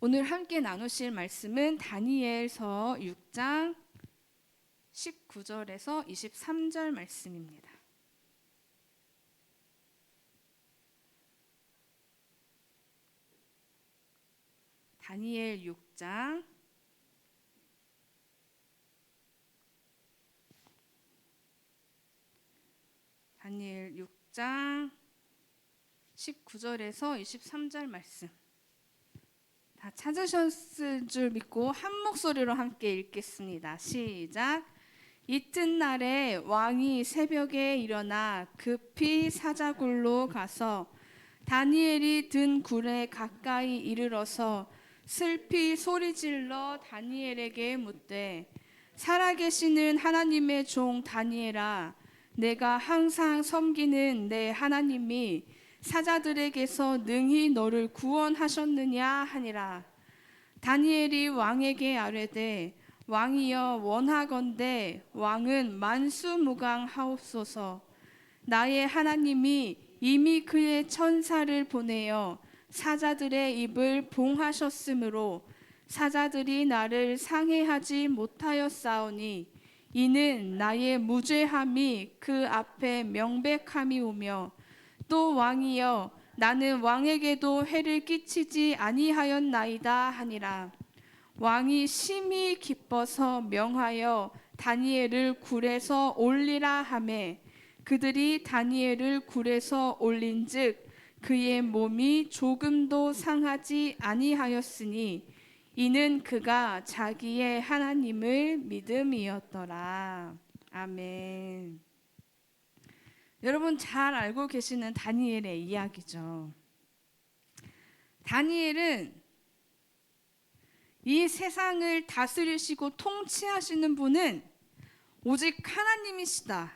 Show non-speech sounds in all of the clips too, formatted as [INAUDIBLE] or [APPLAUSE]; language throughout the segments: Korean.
오늘 함께 나누실 말씀은 다니엘서 6장 19절에서 23절 말씀입니다. 다니엘 6장 다니엘 6장 19절에서 23절 말씀. 다 찾으셨을 줄 믿고 한 목소리로 함께 읽겠습니다. 시작. 이튿날에 왕이 새벽에 일어나 급히 사자굴로 가서 다니엘이 든 굴에 가까이 이르러서 슬피 소리질러 다니엘에게 묻되 살아계시는 하나님의 종 다니엘아 내가 항상 섬기는 내 하나님이 사자들에게서 능히 너를 구원하셨느냐 하니라. 다니엘이 왕에게 아뢰되 왕이여 원하건대 왕은 만수무강하옵소서. 나의 하나님이 이미 그의 천사를 보내어 사자들의 입을 봉하셨으므로 사자들이 나를 상해하지 못하였사오니 이는 나의 무죄함이 그 앞에 명백함이 오며 또 왕이여 나는 왕에게도 해를 끼치지 아니하였나이다 하니라 왕이 심히 기뻐서 명하여 다니엘을 굴에서 올리라 하매 그들이 다니엘을 굴에서 올린즉 그의 몸이 조금도 상하지 아니하였으니 이는 그가 자기의 하나님을 믿음이었더라. 아멘. 여러분 잘 알고 계시는 다니엘의 이야기죠. 다니엘은 이 세상을 다스리시고 통치하시는 분은 오직 하나님이시다.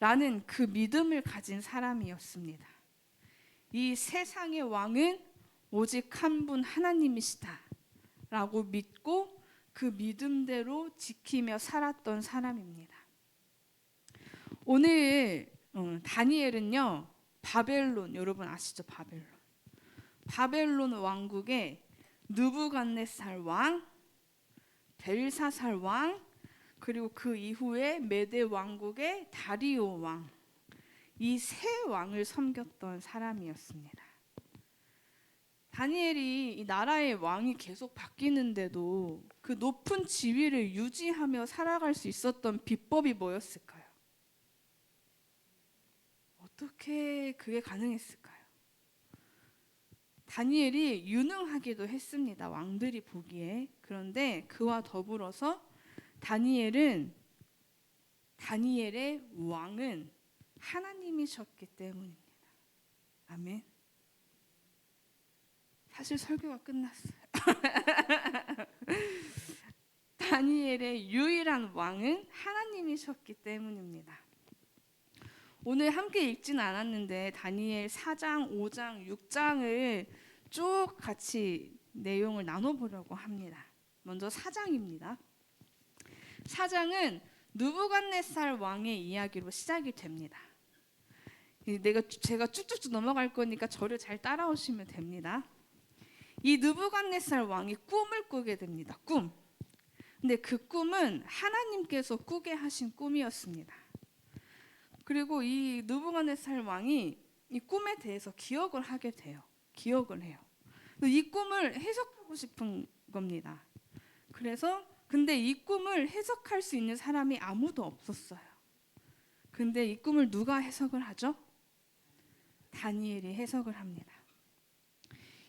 라는 그 믿음을 가진 사람이었습니다. 이 세상의 왕은 오직 한 분 하나님이시다. 라고 믿고 그 믿음대로 지키며 살았던 사람입니다. 오늘 어, 다니엘은요 바벨론 여러분 아시죠 바벨론 바벨론 왕국의 느부갓네살 왕, 벨사살 왕, 그리고 그 이후에 메데 왕국의 다리오 왕, 이 세 왕을 섬겼던 사람이었습니다. 다니엘이 이 나라의 왕이 계속 바뀌는데도 그 높은 지위를 유지하며 살아갈 수 있었던 비법이 뭐였을까요? 어떻게 그게 가능했을까요? 다니엘이 유능하기도 했습니다. 왕들이 보기에. 그런데 그와 더불어서 다니엘은 다니엘의 왕은 하나님이셨기 때문입니다. 아멘. 사실 설교가 끝났어요. [LAUGHS] 다니엘의 유일한 왕은 하나님이셨기 때문입니다. 오늘 함께 읽진 않았는데 다니엘 4장, 5장, 6장을 쭉 같이 내용을 나눠보려고 합니다. 먼저 4장입니다. 4장은 누부갓네살 왕의 이야기로 시작이 됩니다. 내가 제가 쭉쭉쭉 넘어갈 거니까 저를 잘 따라오시면 됩니다. 이 느부갓네살 왕이 꿈을 꾸게 됩니다. 꿈. 근데 그 꿈은 하나님께서 꾸게 하신 꿈이었습니다. 그리고 이 느부갓네살 왕이 이 꿈에 대해서 기억을 하게 돼요. 기억을 해요. 이 꿈을 해석하고 싶은 겁니다. 그래서 근데 이 꿈을 해석할 수 있는 사람이 아무도 없었어요. 근데 이 꿈을 누가 해석을 하죠? 다니엘이 해석을 합니다.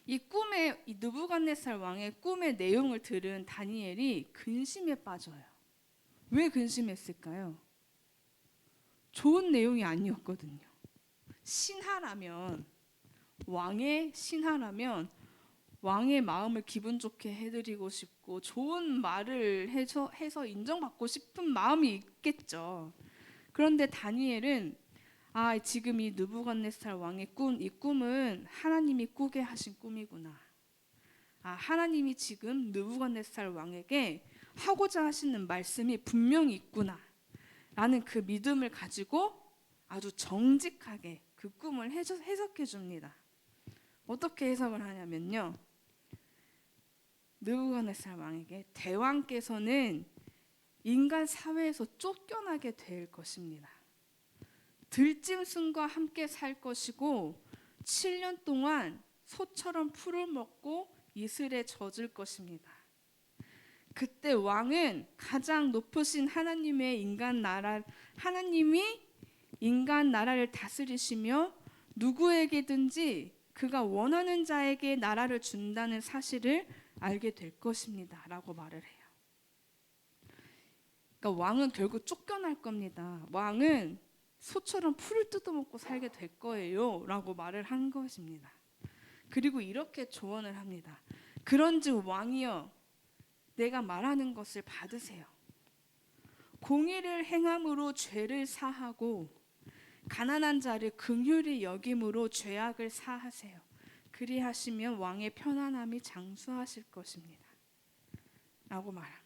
이 꿈의 이 느부갓네살 왕의 꿈의 내용을 들은 다니엘이 근심에 빠져요. 왜 근심했을까요? 좋은 내용이 아니었거든요. 신하라면 왕의 신하라면 왕의 마음을 기분 좋게 해드리고 싶고 좋은 말을 해서, 해서 인정받고 싶은 마음이 있겠죠. 그런데 다니엘은 아 지금 이 느부갓네살 왕의 꿈, 이 꿈은 하나님이 꾸게 하신 꿈이구나. 아 하나님이 지금 느부갓네살 왕에게 하고자 하시는 말씀이 분명히 있구나. 라는 그 믿음을 가지고 아주 정직하게 그 꿈을 해석해 줍니다. 어떻게 해석을 하냐면요. 느부갓네살 왕에게 대왕께서는 인간 사회에서 쫓겨나게 될 것입니다. 들짐승과 함께 살 것이고 7년 동안 소처럼 풀을 먹고 이슬에 젖을 것입니다. 그때 왕은 가장 높으신 하나님의 인간 나라 하나님이 인간 나라를 다스리시며 누구에게든지 그가 원하는 자에게 나라를 준다는 사실을 알게 될 것입니다라고 말을 해요. 그러니까 왕은 결국 쫓겨날 겁니다. 왕은 소처럼 풀을 뜯어먹고 살게 될 거예요라고 말을 한 것입니다. 그리고 이렇게 조언을 합니다. 그런즉 왕이여 내가 말하는 것을 받으세요. 공의를 행함으로 죄를 사하고 가난한 자를 긍휼히 여김으로 죄악을 사하세요. 그리하시면 왕의 편안함이 장수하실 것입니다. 라고 말합니다.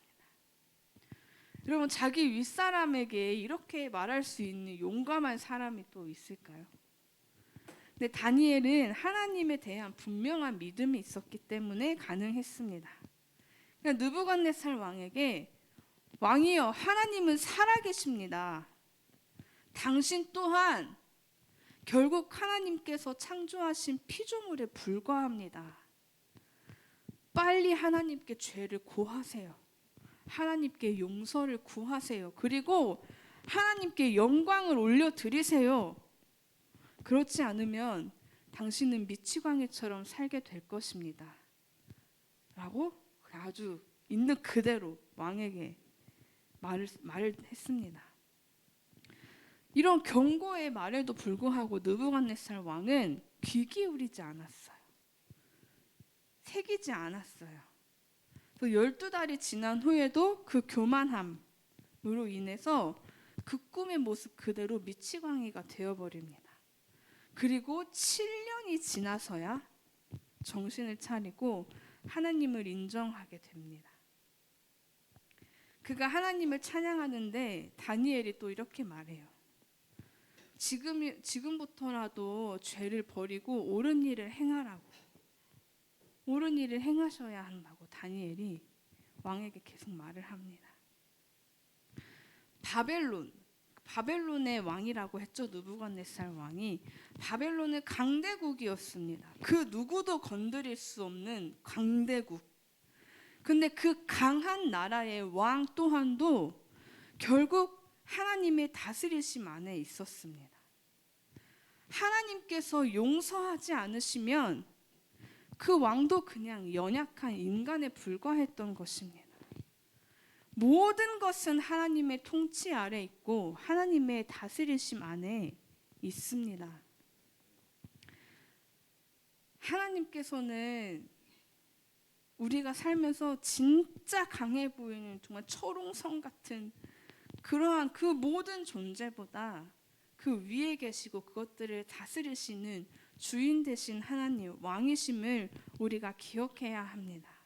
여러분 자기 윗사람에게 이렇게 말할 수 있는 용감한 사람이 또 있을까요? 근데 다니엘은 하나님에 대한 분명한 믿음이 있었기 때문에 가능했습니다. 그러니까 느부갓네살 왕에게 왕이여 하나님은 살아계십니다. 당신 또한 결국 하나님께서 창조하신 피조물에 불과합니다. 빨리 하나님께 죄를 고하세요. 하나님께 용서를 구하세요. 그리고 하나님께 영광을 올려 드리세요. 그렇지 않으면 당신은 미치광이처럼 살게 될 것입니다. 라고 아주 있는 그대로 왕에게 말을, 말을 했습니다. 이런 경고의 말에도 불구하고 느부갓네살 왕은 귀 기울이지 않았어요. 새기지 않았어요. 또 열두 달이 지난 후에도 그 교만함으로 인해서 그 꿈의 모습 그대로 미치광이가 되어버립니다. 그리고 7년이 지나서야 정신을 차리고 하나님을 인정하게 됩니다. 그가 하나님을 찬양하는데 다니엘이 또 이렇게 말해요. 지금 지금부터라도 죄를 버리고 옳은 일을 행하라고. 옳은 일을 행하셔야 한다고 다니엘이 왕에게 계속 말을 합니다. 바벨론 바벨론의 왕이라고 했죠. 느부갓네살 왕이 바벨론은 강대국이었습니다. 그 누구도 건드릴 수 없는 강대국. 근데 그 강한 나라의 왕 또한도 결국 하나님의 다스리심 안에 있었습니다. 하나님께서 용서하지 않으시면 그 왕도 그냥 연약한 인간에 불과했던 것입니다. 모든 것은 하나님의 통치 아래 있고 하나님의 다스리심 안에 있습니다. 하나님께서는 우리가 살면서 진짜 강해 보이는 정말 초롱성 같은 그러한 그 모든 존재보다 그 위에 계시고 그것들을 다스리시는 주인 되신 하나님 왕이심을 우리가 기억해야 합니다.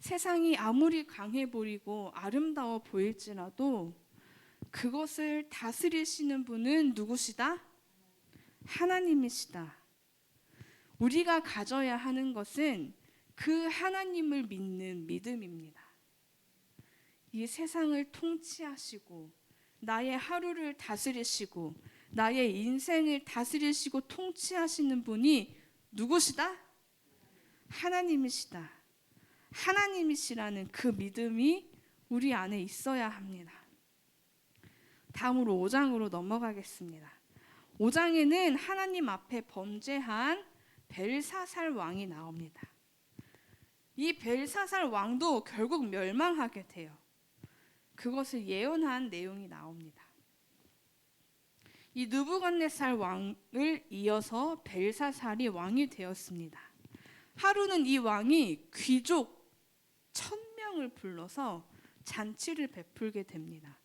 세상이 아무리 강해 보이고 아름다워 보일지라도 그것을 다스리시는 분은 누구시다? 하나님이시다. 우리가 가져야 하는 것은 그 하나님을 믿는 믿음입니다. 이 세상을 통치하시고 나의 하루를 다스리시고 나의 인생을 다스리시고 통치하시는 분이 누구시다? 하나님이시다. 하나님이시라는 그 믿음이 우리 안에 있어야 합니다. 다음으로 5장으로 넘어가겠습니다. 5장에는 하나님 앞에 범죄한 벨사살 왕이 나옵니다. 이 벨사살 왕도 결국 멸망하게 돼요. 그것을 예언한 내용이 나옵니다. 이 느부갓네살 왕을 이어서 벨사살이 왕이 되었습니다. 하루는 이 왕이 귀족 천 명을 불러서 잔치를 베풀게 됩니다.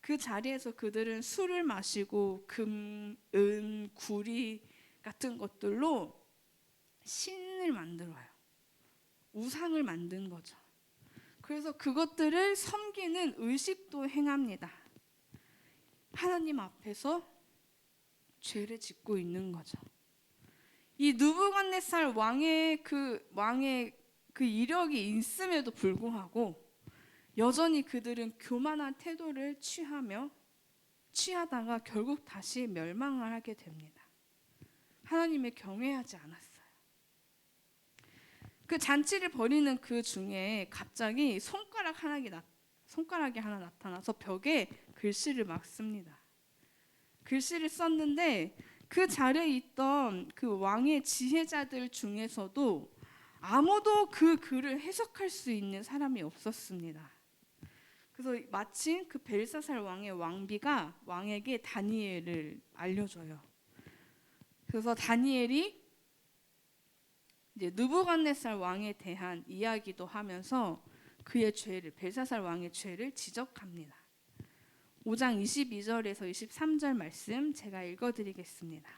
그 자리에서 그들은 술을 마시고 금, 은, 구리 같은 것들로 신을 만들어요. 우상을 만든 거죠. 그래서 그것들을 섬기는 의식도 행합니다. 하나님 앞에서 죄를 짓고 있는 거죠. 이 느부갓네살 왕의 그 왕의 그 이력이 있음에도 불구하고 여전히 그들은 교만한 태도를 취하며 취하다가 결국 다시 멸망을 하게 됩니다. 하나님을 경외하지 않았어요. 그 잔치를 벌이는 그 중에 갑자기 손가락 하나가 나, 손가락이 하나 나타나서 벽에 글씨를 막 씁니다. 글씨를 썼는데 그 자리에 있던 그 왕의 지혜자들 중에서도 아무도 그 글을 해석할 수 있는 사람이 없었습니다. 그래서 마침 그 벨사살 왕의 왕비가 왕에게 다니엘을 알려줘요. 그래서 다니엘이 이제 느부갓네살 왕에 대한 이야기도 하면서 그의 죄를 벨사살 왕의 죄를 지적합니다. 5장 22절에서 23절 말씀 제가 읽어드리겠습니다.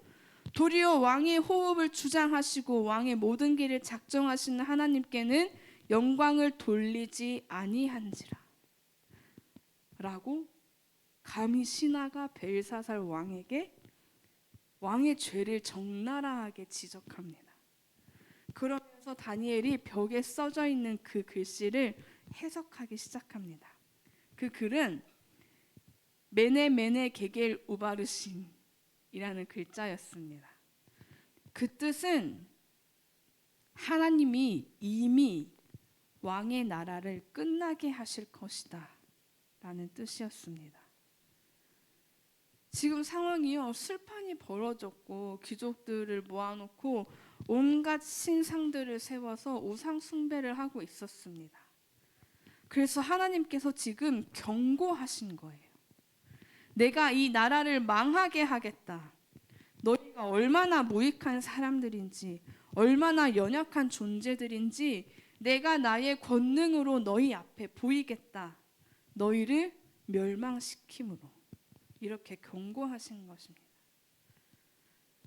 도리어 왕의 호흡을 주장하시고 왕의 모든 길을 작정하시는 하나님께는 영광을 돌리지 아니한지라 라고 감히 신하가 벨사살 왕에게 왕의 죄를 적나라하게 지적합니다. 그러면서 다니엘이 벽에 써져 있는 그 글씨를 해석하기 시작합니다. 그 글은 메네 메네 게겔 우바르신 이라는 글자였습니다. 그 뜻은 하나님이 이미 왕의 나라를 끝나게 하실 것이다. 라는 뜻이었습니다. 지금 상황이요. 술판이 벌어졌고 귀족들을 모아놓고 온갖 신상들을 세워서 우상 숭배를 하고 있었습니다. 그래서 하나님께서 지금 경고하신 거예요. 내가 이 나라를 망하게 하겠다. 너희가 얼마나 무익한 사람들인지, 얼마나 연약한 존재들인지 내가 나의 권능으로 너희 앞에 보이겠다. 너희를 멸망시킴으로 이렇게 경고하신 것입니다.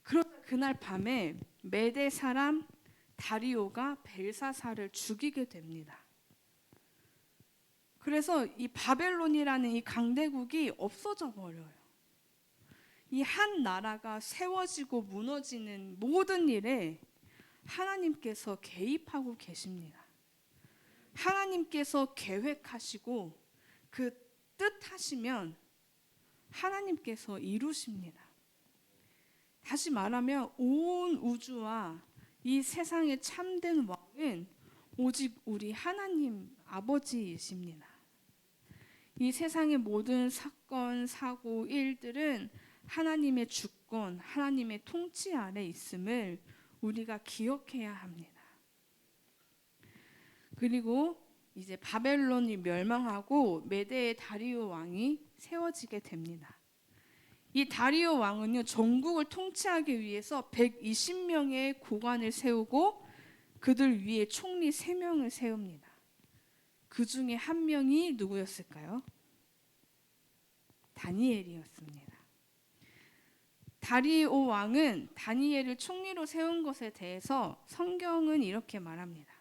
그러나 그날 밤에 메대 사람 다리오가 벨사사를 죽이게 됩니다. 그래서 이 바벨론이라는 이 강대국이 없어져 버려요. 이 한 나라가 세워지고 무너지는 모든 일에 하나님께서 개입하고 계십니다. 하나님께서 계획하시고 그 뜻하시면 하나님께서 이루십니다. 다시 말하면 온 우주와 이 세상의 참된 왕은 오직 우리 하나님 아버지이십니다. 이 세상의 모든 사건, 사고, 일들은 하나님의 주권, 하나님의 통치 아래 있음을 우리가 기억해야 합니다. 그리고 이제 바벨론이 멸망하고 메대의 다리오 왕이 세워지게 됩니다. 이 다리오 왕은요 전국을 통치하기 위해서 120명의 고관을 세우고 그들 위에 총리 3명을 세웁니다. 그 중에 한 명이 누구였을까요? 다니엘이었습니다. 다리오 왕은 다니엘을 총리로 세운 것에 대해서 성경은 이렇게 말합니다.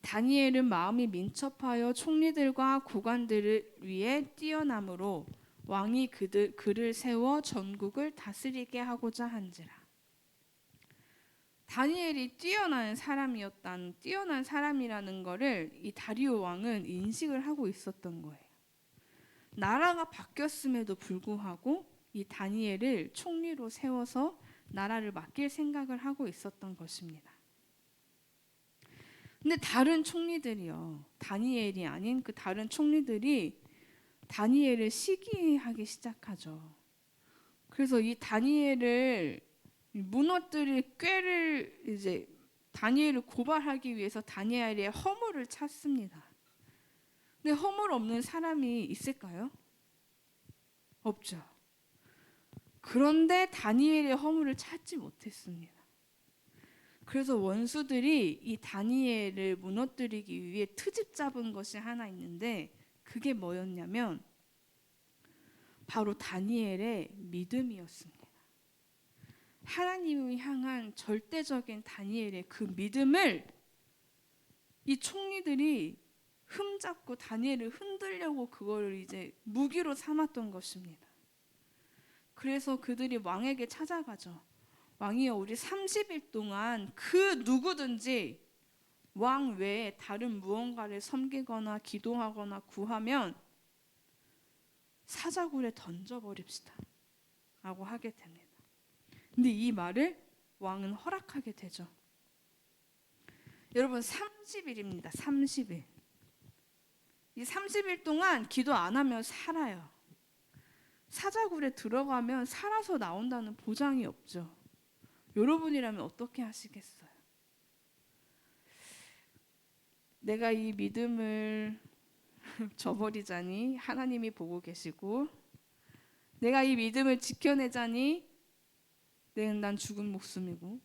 다니엘은 마음이 민첩하여 총리들과 고관들을 위해 뛰어남으로 왕이 그들 그를 세워 전국을 다스리게 하고자 한지라. 다니엘이 뛰어난 사람이었단 뛰어난 사람이라는 것을 이 다리오 왕은 인식을 하고 있었던 거예요. 나라가 바뀌었음에도 불구하고 이 다니엘을 총리로 세워서 나라를 맡길 생각을 하고 있었던 것입니다. 근데 다른 총리들이요. 다니엘이 아닌 그 다른 총리들이 다니엘을 시기하기 시작하죠. 그래서 이 다니엘을 무너뜨릴 꾀를 이제 다니엘을 고발하기 위해서 다니엘의 허물을 찾습니다. 근데 허물 없는 사람이 있을까요? 없죠. 그런데 다니엘의 허물을 찾지 못했습니다. 그래서 원수들이 이 다니엘을 무너뜨리기 위해 트집 잡은 것이 하나 있는데 그게 뭐였냐면 바로 다니엘의 믿음이었습니다. 하나님을 향한 절대적인 다니엘의 그 믿음을 이 총리들이 흠잡고 다니엘을 흔들려고 그거를 이제 무기로 삼았던 것입니다. 그래서 그들이 왕에게 찾아가죠. 왕이여 우리 30일 동안 그 누구든지 왕 외에 다른 무언가를 섬기거나 기도하거나 구하면 사자굴에 던져버립시다. 라고 하게 됩니다. 근데 이 말을 왕은 허락하게 되죠. 여러분 30일입니다. 30일. 이 30일 동안 기도 안 하면 살아요. 사자굴에 들어가면 살아서 나온다는 보장이 없죠. 여러분이라면 어떻게 하시겠어요? 내가 이 믿음을 [LAUGHS] 저버리자니 하나님이 보고 계시고 내가 이 믿음을 지켜내자니 난 죽은 목숨이고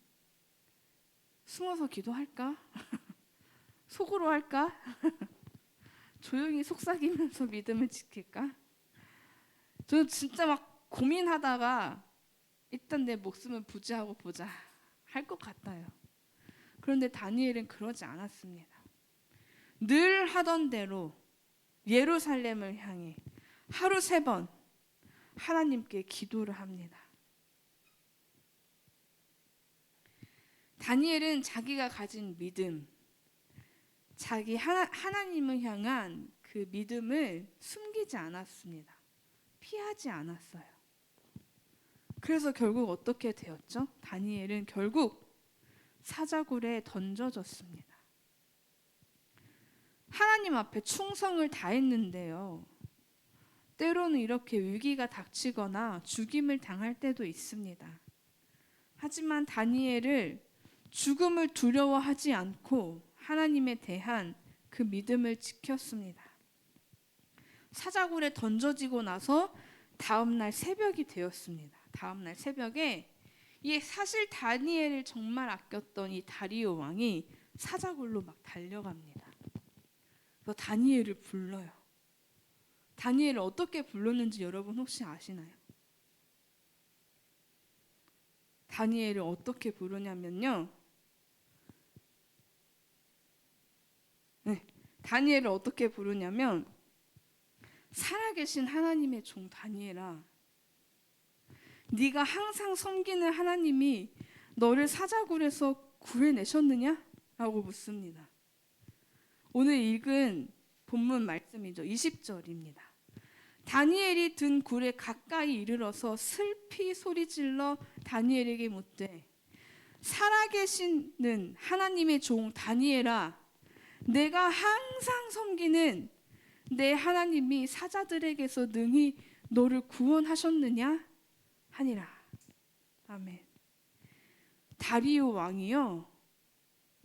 숨어서 기도할까? [LAUGHS] 속으로 할까? [LAUGHS] 조용히 속삭이면서 믿음을 지킬까? 저는 진짜 막 고민하다가 일단 내 목숨을 부지하고 보자 할 것 같아요. 그런데 다니엘은 그러지 않았습니다. 늘 하던 대로 예루살렘을 향해 하루 세 번 하나님께 기도를 합니다. 다니엘은 자기가 가진 믿음, 자기 하나, 하나님을 향한 그 믿음을 숨기지 않았습니다. 피하지 않았어요. 그래서 결국 어떻게 되었죠? 다니엘은 결국 사자굴에 던져졌습니다. 하나님 앞에 충성을 다했는데요. 때로는 이렇게 위기가 닥치거나 죽임을 당할 때도 있습니다. 하지만 다니엘을 죽음을 두려워하지 않고 하나님에 대한 그 믿음을 지켰습니다. 사자굴에 던져지고 나서 다음 날 새벽이 되었습니다. 다음 날 새벽에 이 사실 다니엘을 정말 아꼈던 이 다리오 왕이 사자굴로 막 달려갑니다. 그래서 다니엘을 불러요. 다니엘을 어떻게 불렀는지 여러분 혹시 아시나요? 다니엘을 어떻게 부르냐면요. 네, 다니엘을 어떻게 부르냐면 살아계신 하나님의 종 다니엘아, 네가 항상 섬기는 하나님이 너를 사자굴에서 구해내셨느냐? 라고 묻습니다. 오늘 읽은 본문 말씀이죠. 20절입니다. 다니엘이 든 굴에 가까이 이르러서 슬피 소리질러 다니엘에게 묻되 살아계시는 하나님의 종 다니엘아 내가 항상 섬기는 내 하나님이 사자들에게서 능히 너를 구원하셨느냐 하니라. 아멘. 다리오 왕이요.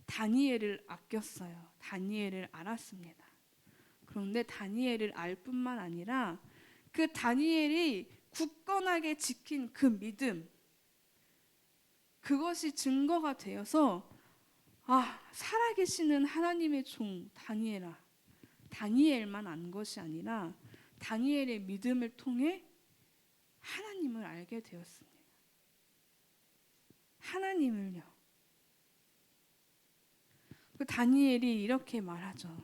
다니엘을 아꼈어요. 다니엘을 알았습니다. 그런데 다니엘을 알 뿐만 아니라 그 다니엘이 굳건하게 지킨 그 믿음 그것이 증거가 되어서 아, 살아계시는 하나님의 종 다니엘아. 다니엘만 안 것이 아니라 다니엘의 믿음을 통해 하나님을 알게 되었습니다. 하나님을요. 그 다니엘이 이렇게 말하죠.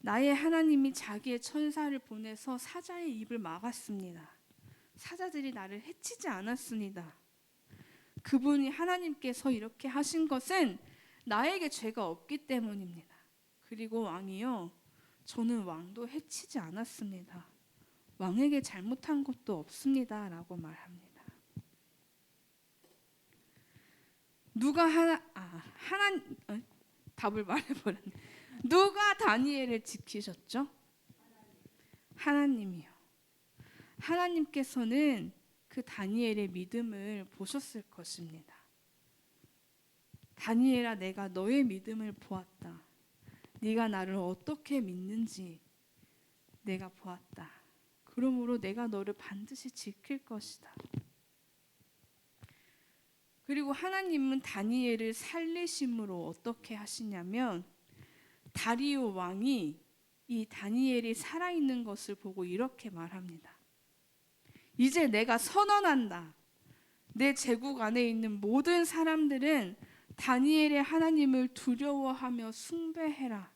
나의 하나님이 자기의 천사를 보내서 사자의 입을 막았습니다. 사자들이 나를 해치지 않았습니다. 그분이 하나님께서 이렇게 하신 것은 나에게 죄가 없기 때문입니다. 그리고 왕이요, 저는 왕도 해치지 않았습니다. 왕에게 잘못한 것도 없습니다. 라고 말합니다. 누가 하나, 아, 하나, 어, 답을 말해버렸네. 누가 다니엘을 지키셨죠? 하나님이요. 하나님께서는 그 다니엘의 믿음을 보셨을 것입니다. 다니엘아 내가 너의 믿음을 보았다. 네가 나를 어떻게 믿는지 내가 보았다. 그러므로 내가 너를 반드시 지킬 것이다. 그리고 하나님은 다니엘을 살리심으로 어떻게 하시냐면 다리오 왕이 이 다니엘이 살아있는 것을 보고 이렇게 말합니다. 이제 내가 선언한다. 내 제국 안에 있는 모든 사람들은 다니엘의 하나님을 두려워하며 숭배해라.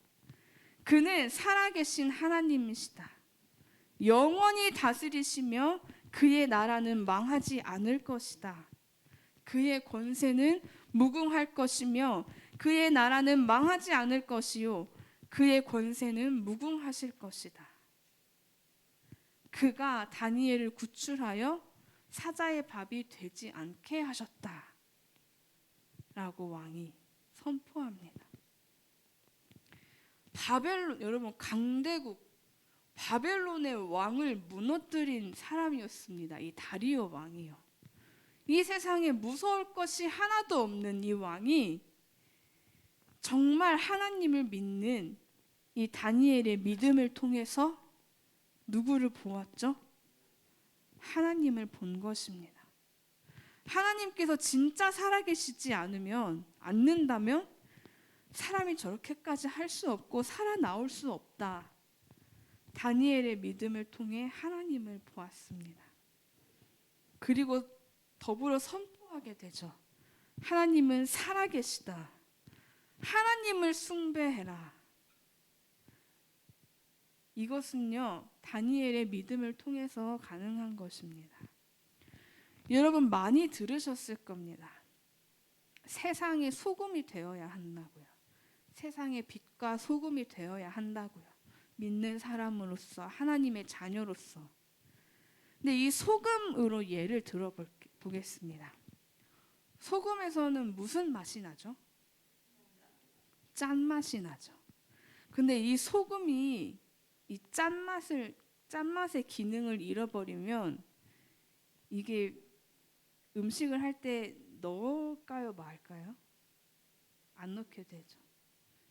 그는 살아계신 하나님이시다. 영원히 다스리시며 그의 나라는 망하지 않을 것이다. 그의 권세는 무궁할 것이며 그의 나라는 망하지 않을 것이요 그의 권세는 무궁하실 것이다. 그가 다니엘을 구출하여 사자의 밥이 되지 않게 하셨다. 라고 왕이 선포합니다. 바벨론 여러분 강대국 바벨론의 왕을 무너뜨린 사람이었습니다. 이 다리오 왕이요. 이 세상에 무서울 것이 하나도 없는 이 왕이 정말 하나님을 믿는 이 다니엘의 믿음을 통해서 누구를 보았죠? 하나님을 본 것입니다. 하나님께서 진짜 살아계시지 않으면 않는다면 사람이 저렇게까지 할 수 없고 살아나올 수 없다. 다니엘의 믿음을 통해 하나님을 보았습니다. 그리고 더불어 선포하게 되죠. 하나님은 살아계시다. 하나님을 숭배해라. 이것은요, 다니엘의 믿음을 통해서 가능한 것입니다. 여러분 많이 들으셨을 겁니다. 세상의 소금이 되어야 한다고요. 세상의 빛과 소금이 되어야 한다고요. 믿는 사람으로서 하나님의 자녀로서. 근데 이 소금으로 예를 들어 보겠습니다. 소금에서는 무슨 맛이 나죠? 짠맛이 나죠. 근데 이 소금이 이 짠맛을 짠맛의 기능을 잃어버리면 이게 음식을 할 때 넣을까요, 말까요? 안 넣게 되죠.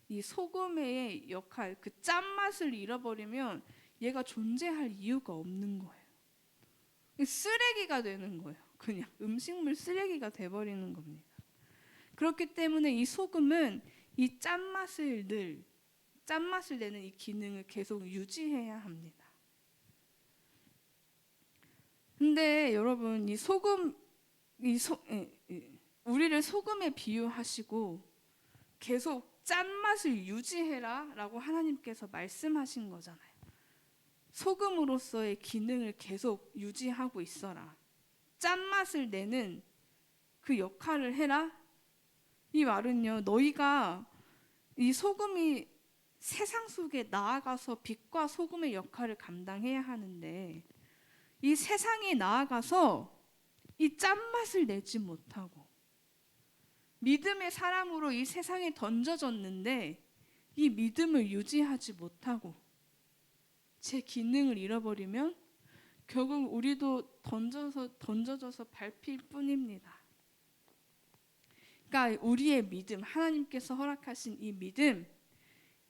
이 소금의 역할, 그 짠맛을 잃어버리면 얘가 존재할 이유가 없는 거예요. 쓰레기가 되는 거예요. 그냥 음식물 쓰레기가 돼버리는 겁니다. 그렇기 때문에 이 소금은 이 짠맛을 늘 짠맛을 내는 이 기능을 계속 유지해야 합니다. 근데 여러분 이 소금 이 소, 우리를 소금에 비유하시고 계속 짠맛을 유지해라 라고 하나님께서 말씀하신 거잖아요. 소금으로서의 기능을 계속 유지하고 있어라. 짠맛을 내는 그 역할을 해라. 이 말은요, 너희가 이 소금이 세상 속에 나아가서 빛과 소금의 역할을 감당해야 하는데, 이 세상에 나아가서 이 짠맛을 내지 못하고, 믿음의 사람으로 이 세상에 던져졌는데, 이 믿음을 유지하지 못하고, 제 기능을 잃어버리면 결국 우리도 던져서 던져져서 밟힐 뿐입니다. 그러니까 우리의 믿음, 하나님께서 허락하신 이 믿음,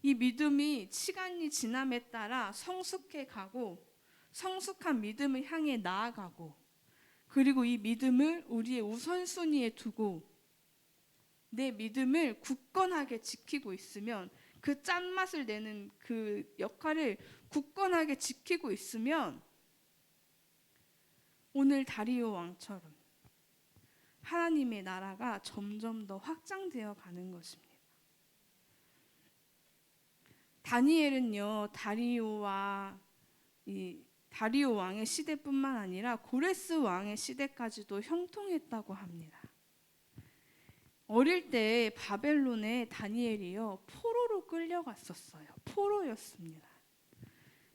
이 믿음이 시간이 지남에 따라 성숙해 가고 성숙한 믿음을 향해 나아가고 그리고 이 믿음을 우리의 우선순위에 두고 내 믿음을 굳건하게 지키고 있으면 그 짠맛을 내는 그 역할을 굳건하게 지키고 있으면 오늘 다리오 왕처럼 하나님의 나라가 점점 더 확장되어 가는 것입니다. 다니엘은요 다리오와 이 다리오 왕의 시대뿐만 아니라 고레스 왕의 시대까지도 형통했다고 합니다. 어릴 때 바벨론에 다니엘이요 포로로 끌려갔었어요. 포로였습니다.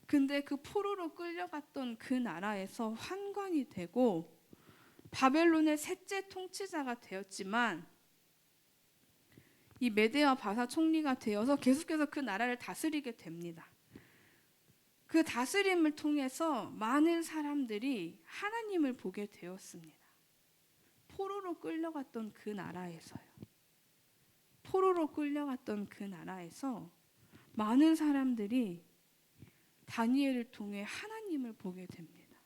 근데 그 포로로 끌려갔던 그 나라에서 환관이 되고 바벨론의 셋째 통치자가 되었지만 이 메데와 바사 총리가 되어서 계속해서 그 나라를 다스리게 됩니다. 그 다스림을 통해서 많은 사람들이 하나님을 보게 되었습니다. 포로로 끌려갔던 그 나라에서요. 포로로 끌려갔던 그 나라에서 많은 사람들이 다니엘을 통해 하나님을 보게 됩니다.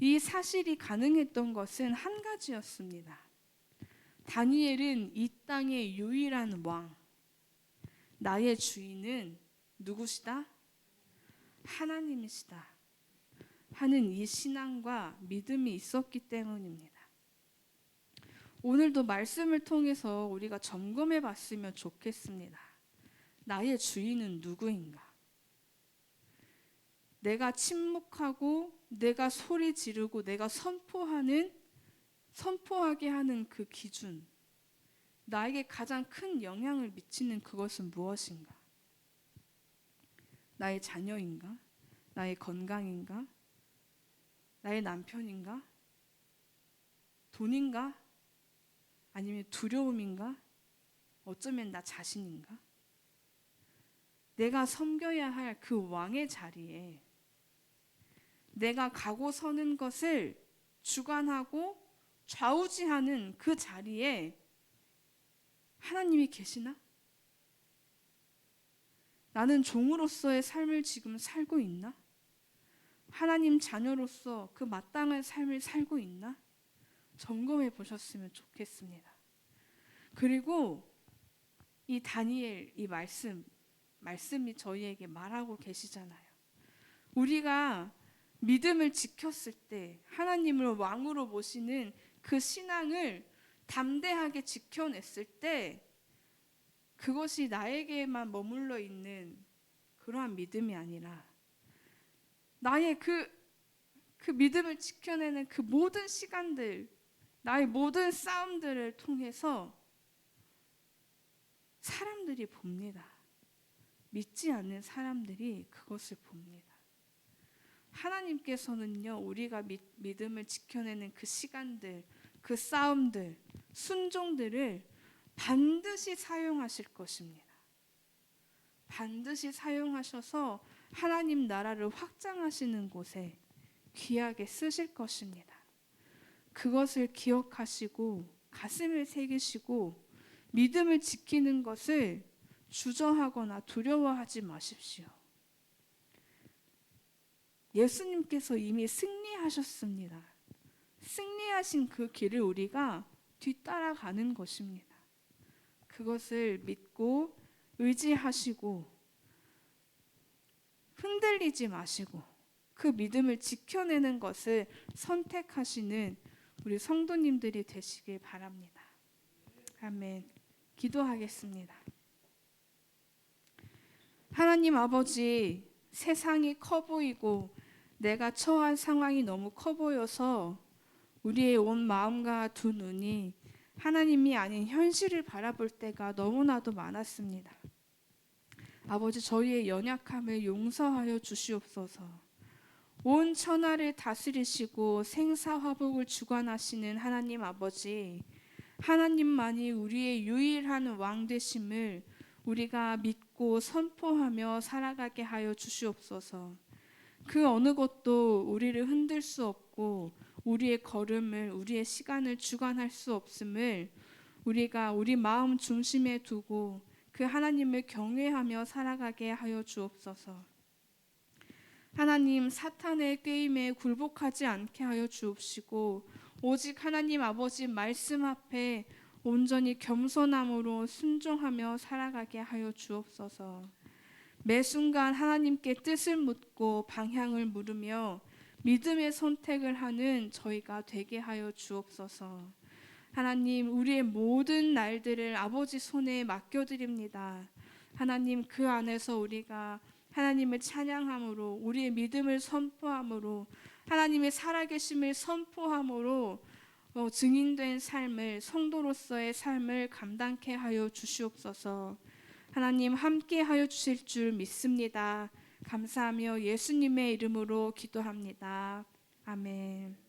이 사실이 가능했던 것은 한 가지였습니다. 다니엘은 이 땅의 유일한 왕. 나의 주인은 누구시다? 하나님이시다. 하는 이 신앙과 믿음이 있었기 때문입니다. 오늘도 말씀을 통해서 우리가 점검해 봤으면 좋겠습니다. 나의 주인은 누구인가? 내가 침묵하고 내가 소리 지르고 내가 선포하는 선포하게 하는 그 기준 나에게 가장 큰 영향을 미치는 그것은 무엇인가? 나의 자녀인가? 나의 건강인가? 나의 남편인가? 돈인가? 아니면 두려움인가? 어쩌면 나 자신인가? 내가 섬겨야 할 그 왕의 자리에 내가 가고 서는 것을 주관하고 좌우지하는 그 자리에 하나님이 계시나? 나는 종으로서의 삶을 지금 살고 있나? 하나님 자녀로서 그 마땅한 삶을 살고 있나? 점검해 보셨으면 좋겠습니다. 그리고 이 다니엘 이 말씀 말씀이 저희에게 말하고 계시잖아요. 우리가 믿음을 지켰을 때 하나님을 왕으로 모시는 그 신앙을 담대하게 지켜냈을 때 그것이 나에게만 머물러 있는 그러한 믿음이 아니라 나의 그, 그 믿음을 지켜내는 그 모든 시간들, 나의 모든 싸움들을 통해서 사람들이 봅니다. 믿지 않는 사람들이 그것을 봅니다. 하나님께서는요, 우리가 믿, 믿음을 지켜내는 그 시간들, 그 싸움들, 순종들을 반드시 사용하실 것입니다. 반드시 사용하셔서 하나님 나라를 확장하시는 곳에 귀하게 쓰실 것입니다. 그것을 기억하시고 가슴을 새기시고 믿음을 지키는 것을 주저하거나 두려워하지 마십시오. 예수님께서 이미 승리하셨습니다. 승리하신 그 길을 우리가 뒤따라가는 것입니다. 그것을 믿고 의지하시고 흔들리지 마시고 그 믿음을 지켜내는 것을 선택하시는 우리 성도님들이 되시길 바랍니다. 아멘. 기도하겠습니다. 하나님 아버지, 세상이 커 보이고 내가 처한 상황이 너무 커 보여서 우리의 온 마음과 두 눈이 하나님이 아닌 현실을 바라볼 때가 너무나도 많았습니다. 아버지 저희의 연약함을 용서하여 주시옵소서. 온 천하를 다스리시고 생사화복을 주관하시는 하나님 아버지, 하나님만이 우리의 유일한 왕 되심을 우리가 믿고 선포하며 살아가게 하여 주시옵소서. 그 어느 것도 우리를 흔들 수 없고 우리의 걸음을 우리의 시간을 주관할 수 없음을 우리가 우리 마음 중심에 두고 그 하나님을 경외하며 살아가게 하여 주옵소서. 하나님 사탄의 게임에 굴복하지 않게 하여 주옵시고 오직 하나님 아버지 말씀 앞에 온전히 겸손함으로 순종하며 살아가게 하여 주옵소서. 매 순간 하나님께 뜻을 묻고 방향을 물으며 믿음의 선택을 하는 저희가 되게 하여 주옵소서. 하나님, 우리의 모든 날들을 아버지 손에 맡겨드립니다. 하나님, 그 안에서 우리가 하나님을 찬양함으로, 우리의 믿음을 선포함으로, 하나님의 살아계심을 선포함으로, 어, 증인된 삶을, 성도로서의 삶을 감당케 하여 주시옵소서. 하나님, 함께 하여 주실 줄 믿습니다. 감사하며 예수님의 이름으로 기도합니다. 아멘.